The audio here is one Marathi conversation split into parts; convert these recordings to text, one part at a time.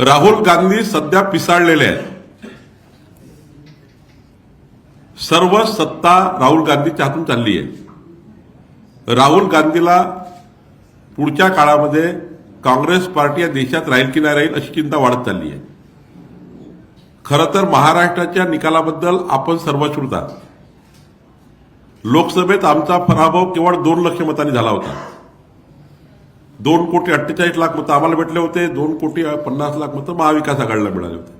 राहुल गांधी सध्या पिसाळलेले आहेत. सर्व सत्ता राहुल गांधीच्या हातून चालली आहे. राहुल गांधीला पुढच्या काळामध्ये काँग्रेस पार्टी या देशात राहील की नाही राहील अशी चिंता वाढत चालली आहे. खरं तर महाराष्ट्राच्या निकालाबद्दल आपण सर्व श्रुता. लोकसभेत आमचा पराभव केवळ दोन लक्ष मतांनी झाला होता. दोन कोटी अठ्ठेचाळीस लाख मतं आम्हाला भेटले होते दोन कोटी पन्नास लाख मतं महाविकास आघाडीला मिळाले होते.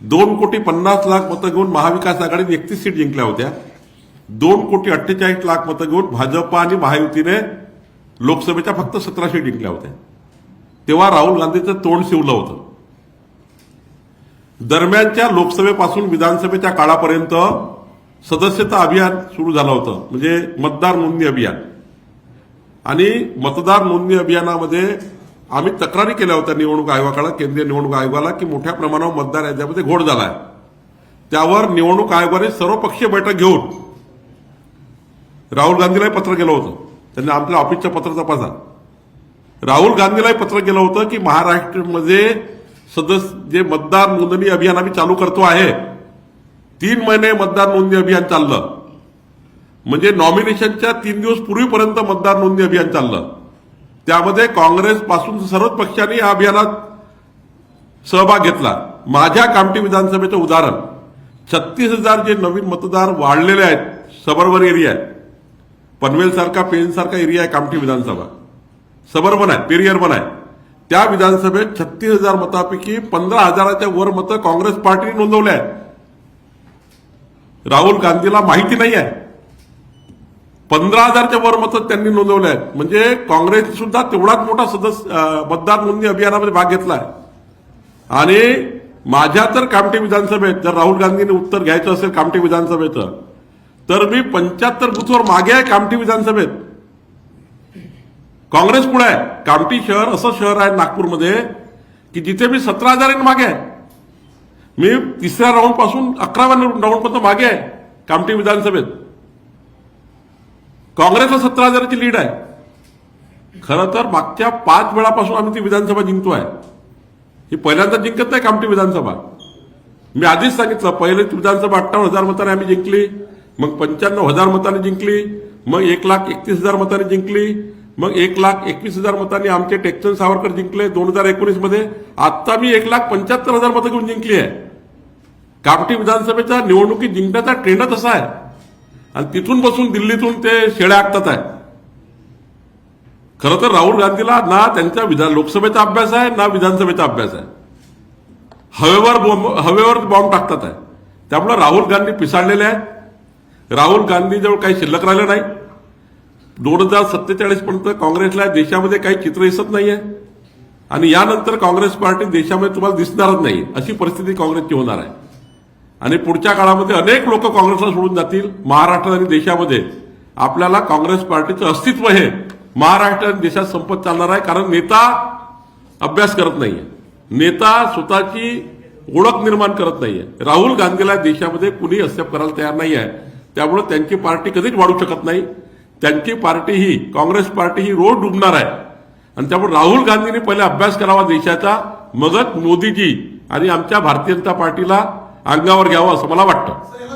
दोन कोटी पन्नास लाख मतं घेऊन महाविकास आघाडीने एकतीस सीट जिंकल्या होत्या. दोन कोटी अठ्ठेचाळीस लाख मतं घेऊन भाजपा आणि महायुतीने लोकसभेच्या फक्त सतरा सीट जिंकल्या होत्या. तेव्हा राहुल गांधीचं तोंड शिवलं होतं. दरम्यानच्या लोकसभेपासून विधानसभेच्या काळापर्यंत सदस्यता अभियान सुरू झालं होतं म्हणजे मतदार नोंदणी अभियान. आणि मतदार नोंदणी अभियानामध्ये आम्ही तक्रारी केल्या होत्या निवडणूक आयोगाकडे केंद्रीय निवडणूक आयोगाला की मोठ्या प्रमाणावर मतदार याच्यामध्ये घोट झाला आहे त्यावर निवडणूक आयोगाने सर्वपक्षीय बैठक घेऊन राहुल गांधीलाही पत्र केलं होतं. त्यांनी आपल्या ऑफिसचं पत्र तपासा राहुल गांधीलाही पत्र केलं होतं की महाराष्ट्रामध्ये सदस्य जे मतदार नोंदणी अभियान आम्ही चालू करतो आहे तीन महिने मतदार नोंदणी अभियान चाललं. म्हणजे नॉमिनेशनच्या तीन दिवस पूर्वीपर्यंत मतदार नोंदणी अभियान चाललं. त्यामध्ये काँग्रेस पासून सर्वच पक्षांनी या अभियानात सहभाग घेतला. माझ्या कामठी विधानसभेचं उदाहरण छत्तीस हजार जे नवीन मतदार वाढलेले आहेत सबर्बन एरिया आहे. पनवेल सारखा पेन सारखा एरिया आहे कामठी विधानसभा. सबर्बन आहे पेरियरबन आहे. त्या विधानसभेत छत्तीस हजार मतापैकी पंधरा हजाराच्या वर मतं काँग्रेस पार्टीने नोंदवले आहेत. राहुल गांधीला माहिती नाही आहे. पंधरा हजारच्या वर मतं त्यांनी नोंदवले आहेत. म्हणजे काँग्रेस सुद्धा तेवढाच मोठा सदस्य मतदार नोंदणी अभियानामध्ये भाग घेतला आहे. आणि माझ्या तर कामठी विधानसभेत जर राहुल गांधींनी उत्तर घ्यायचं असेल कामठी विधानसभेचं तर मी पंच्याहत्तर बुथवर मागे आहे कामठी विधानसभेत. काँग्रेस पुढे आहे. कामठी शहर असं शहर आहे नागपूरमध्ये की जिथे मी सतरा हजारांनी मागे आहे. मी तिसऱ्या राऊंडपासून अकराव्या राऊंड पर्यंत मागे आहे कामठी विधानसभेत. काँग्रेसला सतरा हजाराची लीड आहे. खरं तर मागच्या पाच वेळापासून आम्ही ती विधानसभा जिंकतोय. ही पहिल्यांदा जिंकत नाही कामठी विधानसभा? मी आधीच सांगितलं पहिले विधानसभा अठ्ठावन्न हजार मताने आम्ही जिंकली मग पंच्याण्णव हजार मताने जिंकली मग एक लाख एकतीस हजार मताने जिंकली मग एक लाख एकवीस हजार मतांनी आमचे टेक्चन सावरकर जिंकले दोन हजार एकोणीसमध्ये. आता मी एक लाख पंच्याहत्तर हजार मतं घेऊन जिंकली आहे. कामठी विधानसभेच्या निवडणुकीत जिंकण्याचा ट्रेंडच असा आहे. आणि तिथून बसून दिल्लीतून ते शेळ्या आखतात आहे. खरं तर राहुल गांधीला ना त्यांच्या विधान लोकसभेचा अभ्यास आहे ना विधानसभेचा अभ्यास आहे. हवेवर बॉम्ब हवेवर बॉम्ब टाकतात आहे. त्यामुळे राहुल गांधी पिसाळलेले आहेत राहुल गांधीजवळ काही शिल्लक राहिलं नाही. दोन हजार सत्तेचाळीस पर्यंत काँग्रेसला देशामध्ये काही चित्र दिसत नाहीये. आणि यानंतर काँग्रेस पार्टी देशामध्ये तुम्हाला दिसणारच नाही अशी परिस्थिती काँग्रेसची होणार आहे. आणि पुढच्या काळामध्ये अनेक लोक काँग्रेसला सोडून जातील. महाराष्ट्र आणि देशामध्ये आपल्याला काँग्रेस पार्टीचं अस्तित्व हे महाराष्ट्र आणि देशात संपत चालणार आहे. कारण नेता अभ्यास करत नाहीये. नेता स्वतःची ओळख निर्माण करत नाहीये. राहुल गांधीला देशामध्ये कुणी एक्सेप्ट करायला तयार नाही आहे त्यामुळे त्यांची पार्टी कधीच वाढू शकत नाही. त्यांची पार्टी ही काँग्रेस पार्टी ही रोज डुबणार आहे. आणि त्यामुळे राहुल गांधींनी पहिले अभ्यास करावा देशाचा. मगच मोदीजी आणि आमच्या भारतीय जनता पार्टीला अंगावर घ्यावं असं मला वाटतं.